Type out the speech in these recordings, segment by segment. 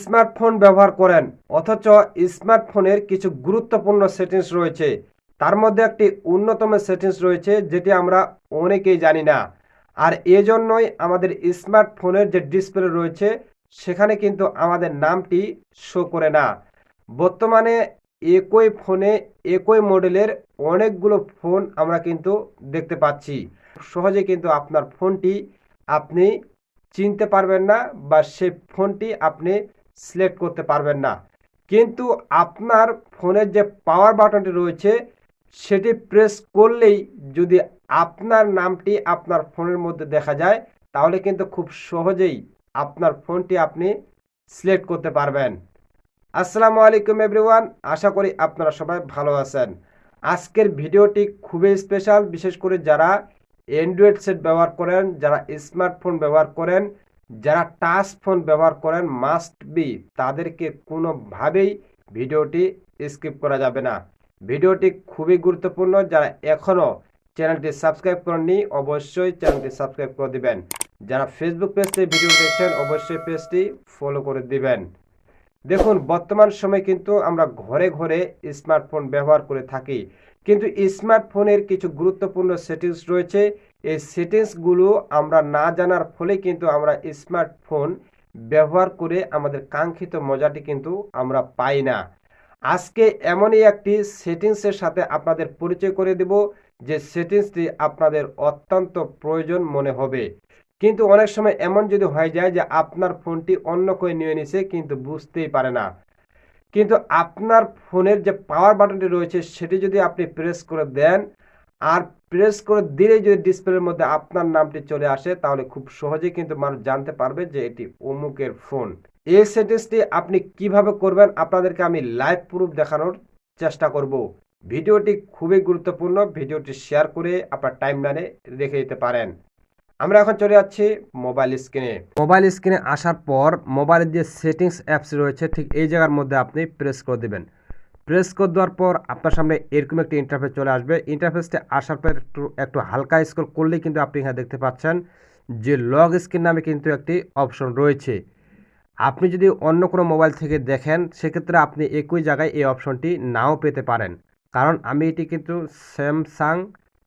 Smartphone ব্যবহার করেন, অথচ স্মার্টফোনের কিছু গুরুত্বপূর্ণ সেটিংস রয়েছে। তার মধ্যে একটি অন্যতম সেটিংস রয়েছে, যেটি আমরা অনেকেই জানি না। আর এজন্যই আমাদের স্মার্টফোনের যে ডিসপ্লে রয়েছে, সেখানে কিন্তু আমাদের নামটি শো করে না। বর্তমানে একই ফোনে একই মডেলের অনেকগুলো ফোন আমরা কিন্তু দেখতে পাচ্ছি। সহজে কিন্তু আপনার ফোনটি আপনি চিনতে পারবেন না বা সে ফোনটি আপনি সিলেক্ট করতে পারবেন না। কিন্তু আপনার ফোনের যে পাওয়ার বাটনটি রয়েছে, সেটি প্রেস করলেই যদি আপনার নামটি আপনার ফোনের মধ্যে দেখা যায়, তাহলে কিন্তু খুব সহজেই আপনার ফোনটি আপনি সিলেক্ট করতে পারবেন। আসসালামু আলাইকুম এভরিওয়ান, আশা করি আপনারা সবাই ভালো আছেন। আজকের ভিডিওটি খুবই স্পেশাল, বিশেষ করে যারা অ্যান্ড্রয়েড সেট ব্যবহার করেন, যারা স্মার্টফোন ব্যবহার করেন, যারা টাচ ফোন ব্যবহার করেন মাস্ট বি তাদেরকে কোনোভাবেই ভিডিওটি স্কিপ করা যাবে না। ভিডিওটি খুবই গুরুত্বপূর্ণ, যারা এখনও চ্যানেলটি সাবস্ক্রাইব করেননি, অবশ্যই চ্যানেলটি সাবস্ক্রাইব করে দিবেন। যারা ফেসবুক পেজ ভিডিও দেখছেন, অবশ্যই পেজটি ফলো করে দিবেন। দেখুন, বর্তমান সময়ে কিন্তু আমরা ঘরে ঘরে স্মার্টফোন ব্যবহার করে থাকি। কিন্তু স্মার্টফোনের কিছু গুরুত্বপূর্ণ সেটিংস রয়েছে। এই সেটিংসগুলো আমরা না জানার ফলে কিন্তু আমরা স্মার্টফোন ব্যবহার করে আমাদের কাঙ্ক্ষিত মজাটি কিন্তু আমরা পাই না। আজকে এমনই একটি সেটিংসের সাথে আপনাদের পরিচয় করে দেব, যে সেটিংসটি আপনাদের অত্যন্ত প্রয়োজন মনে হবে। কিন্তু অনেক সময় এমন যদি হয়ে যায় যে আপনার ফোনটি অন্য কেউ নিয়ে নিছে, কিন্তু বুঝতেই পারে না। কিন্তু আপনার ফোনের যে পাওয়ার বাটনটি রয়েছে, সেটি যদি আপনি প্রেস করে দেন, আর প্রেস করে দিলেই যদি ডিসপ্লের মধ্যে আপনার নামটি চলে আসে, তাহলে খুব সহজেই কিন্তু মানুষ জানতে পারবে যে এটি অমুকের ফোন। এই সেটিংসটি আপনি কীভাবে করবেন, আপনাদেরকে আমি লাইভ প্রুফ দেখানোর চেষ্টা করব। ভিডিওটি খুবই গুরুত্বপূর্ণ, ভিডিওটি শেয়ার করে আপনার টাইম লাইনে রেখে দিতে পারেন। আমরা এখন চলে যাচ্ছি মোবাইল স্ক্রিনে মোবাইল স্ক্রিনে আসার পর মোবাইলের যে সেটিংস অ্যাপস রয়েছে, ঠিক এই জায়গার মধ্যে আপনি প্রেস করে দেবেন। প্রেস করে দেওয়ার পর আপনার সামনে এরকম একটি ইন্টারফেস চলে আসবে। ইন্টারফেসটি আসার পর একটু একটু হালকা স্ক্রল করলেই কিন্তু আপনি এখানে দেখতে পাচ্ছেন যে লগ স্ক্রিন নামে কিন্তু একটি অপশন রয়েছে। আপনি যদি অন্য কোনো মোবাইল থেকে দেখেন, সেক্ষেত্রে আপনি একই জায়গায় এই অপশনটি নাও পেতে পারেন। কারণ আমি এটি কিন্তু স্যামসাং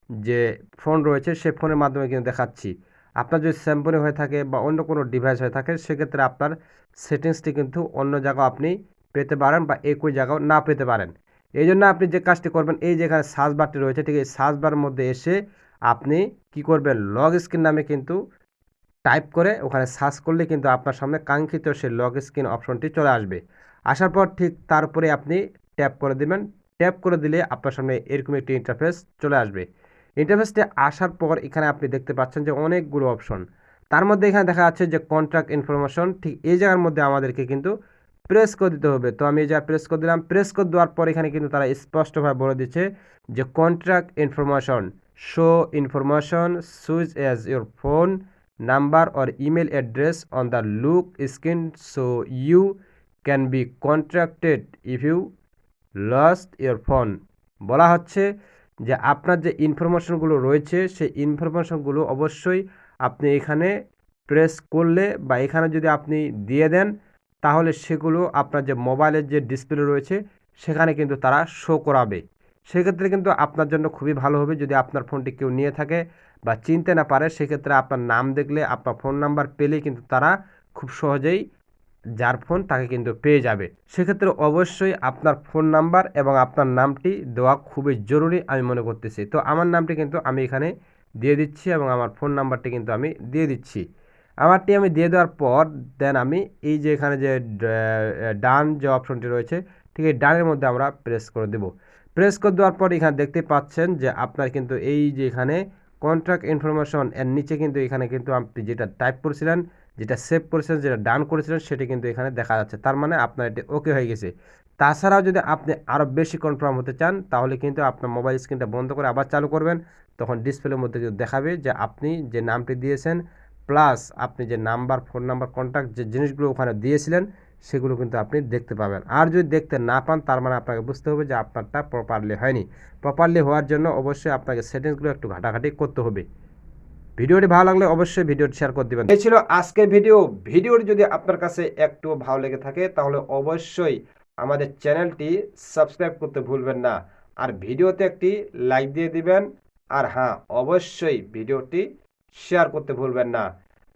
যে ফোন রয়েছে, সে ফোনের মাধ্যমে কিন্তু দেখাচ্ছি। আপনার যদি স্যামসংয়ে হয়ে থাকে বা অন্য কোনো ডিভাইস হয়ে থাকে, সেক্ষেত্রে আপনার সেটিংসটি কিন্তু অন্য জায়গাও আপনি পেতে পারেন বা একই জায়গাও না পেতে পারেন। এই জন্য আপনি যে কাজটি করবেন, এই যেখানে সার্চ বারটি রয়েছে, ঠিক এই সার্চ বারের মধ্যে এসে আপনি কি করবেন লগ স্ক্রিন নামে কিন্তু টাইপ করে ওখানে সার্চ করলে কিন্তু আপনার সামনে কাঙ্ক্ষিত সেই লগ স্ক্রিন অপশনটি চলে আসবে। আসার পর ঠিক তারপরে আপনি ট্যাপ করে দিবেন। ট্যাপ করে দিলে আপনার সামনে এরকম একটি ইন্টারফেস চলে আসবে। ইন্টারফেসটি আসার পর এখানে আপনি দেখতে পাচ্ছেন যে অনেকগুলো অপশন তার মধ্যে এখানে দেখা যাচ্ছে যে কন্ট্রাক্ট ইনফরমেশন ঠিক এই জায়গার মধ্যে আমাদেরকে কিন্তু প্রেস করে দিতে হবে। তো আমি এই জায়গায় প্রেস করে দিলাম। প্রেস করে দেওয়ার পর এখানে কিন্তু তারা স্পষ্টভাবে বলে দিচ্ছে যে contract information show information switch as your phone number or email address on the look screen so you can be contracted if you lost your phone বলা হচ্ছে যে আপনার যে ইনফরমেশনগুলো রয়েছে, সেই ইনফরমেশনগুলো অবশ্যই আপনি এখানে প্রেস করলে বা এখানে যদি আপনি দিয়ে দেন, তাহলে সেগুলো আপনার যে মোবাইলের যে ডিসপ্লে রয়েছে, সেখানে কিন্তু তারা শো করাবে। সেক্ষেত্রে কিন্তু আপনার জন্য খুবই ভালো হবে যদি আপনার ফোনটি কেউ নিয়ে থাকে বা চিনতে না পারে, সেক্ষেত্রে আপনার নাম দেখলে, আপনার ফোন নাম্বার পেলেই কিন্তু তারা খুব সহজেই যার ফোন তাকে কিন্তু পেয়ে যাবে। সেক্ষেত্রে অবশ্যই আপনার ফোন নাম্বার এবং আপনার নামটি দেওয়া খুবই জরুরি আমি মনে করতেছি। তো আমার নামটি কিন্তু আমি এখানে দিয়ে দিচ্ছি এবং আমার ফোন নাম্বারটি কিন্তু আমি দিয়ে দিচ্ছি। আমারটি আমি দিয়ে দেওয়ার পর দেন আমি এই যে এখানে যে ডান যে অপশনটি রয়েছে, ঠিক এই ডানের মধ্যে আমরা প্রেস করে দেব। প্রেস করে দেওয়ার পর এখানে দেখতে পাচ্ছেন যে আপনার কিন্তু এই যে এখানে কন্ট্রাক্ট ইনফরমেশন এর নিচে কিন্তু এখানে কিন্তু আপনি যেটা টাইপ করেছিলেন যেটা সেভ করেছিলেন, যেটা ডান করেছিলেন, সেটি কিন্তু এখানে দেখা যাচ্ছে। তার মানে আপনার এটি ওকে হয়ে গেছে। তাছাড়াও যদি আপনি আরও বেশি কনফার্ম হতে চান, তাহলে কিন্তু আপনার মোবাইল স্ক্রিনটা বন্ধ করে আবার চালু করবেন। তখন ডিসপ্লের মধ্যে কিন্তু দেখাবে যে আপনি যে নামটি দিয়েছেন প্লাস আপনি যে নাম্বার ফোন নাম্বার কন্ট্যাক্ট যে জিনিসগুলো ওখানে দিয়েছিলেন, সেগুলো কিন্তু আপনি দেখতে পাবেন। আর যদি দেখতে না পান, তার মানে আপনাকে বুঝতে হবে যে আপনারটা প্রপারলি হয়নি। প্রপারলি হওয়ার জন্য অবশ্যই আপনাকে সেটিংসগুলো একটু ঘাটাঘাটি করতে হবে। ভিডিওটি ভালো লাগলে অবশ্যই ভিডিওটি শেয়ার করে দিবেন। এই ছিল আজকের ভিডিও। ভিডিওটি যদি আপনার কাছে একটু ভালো লেগে থাকে, তাহলে অবশ্যই আমাদের চ্যানেলটি সাবস্ক্রাইব করতে ভুলবেন না। আর ভিডিওতে একটি লাইক দিয়ে দিবেন। আর হ্যাঁ অবশ্যই ভিডিওটি শেয়ার করতে ভুলবেন না।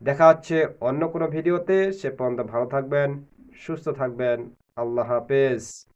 দেখা হচ্ছে অন্য কোনো ভিডিওতে। সে পর্যন্ত ভালো থাকবেন, সুস্থ থাকবেন। আল্লাহ হাফেজ।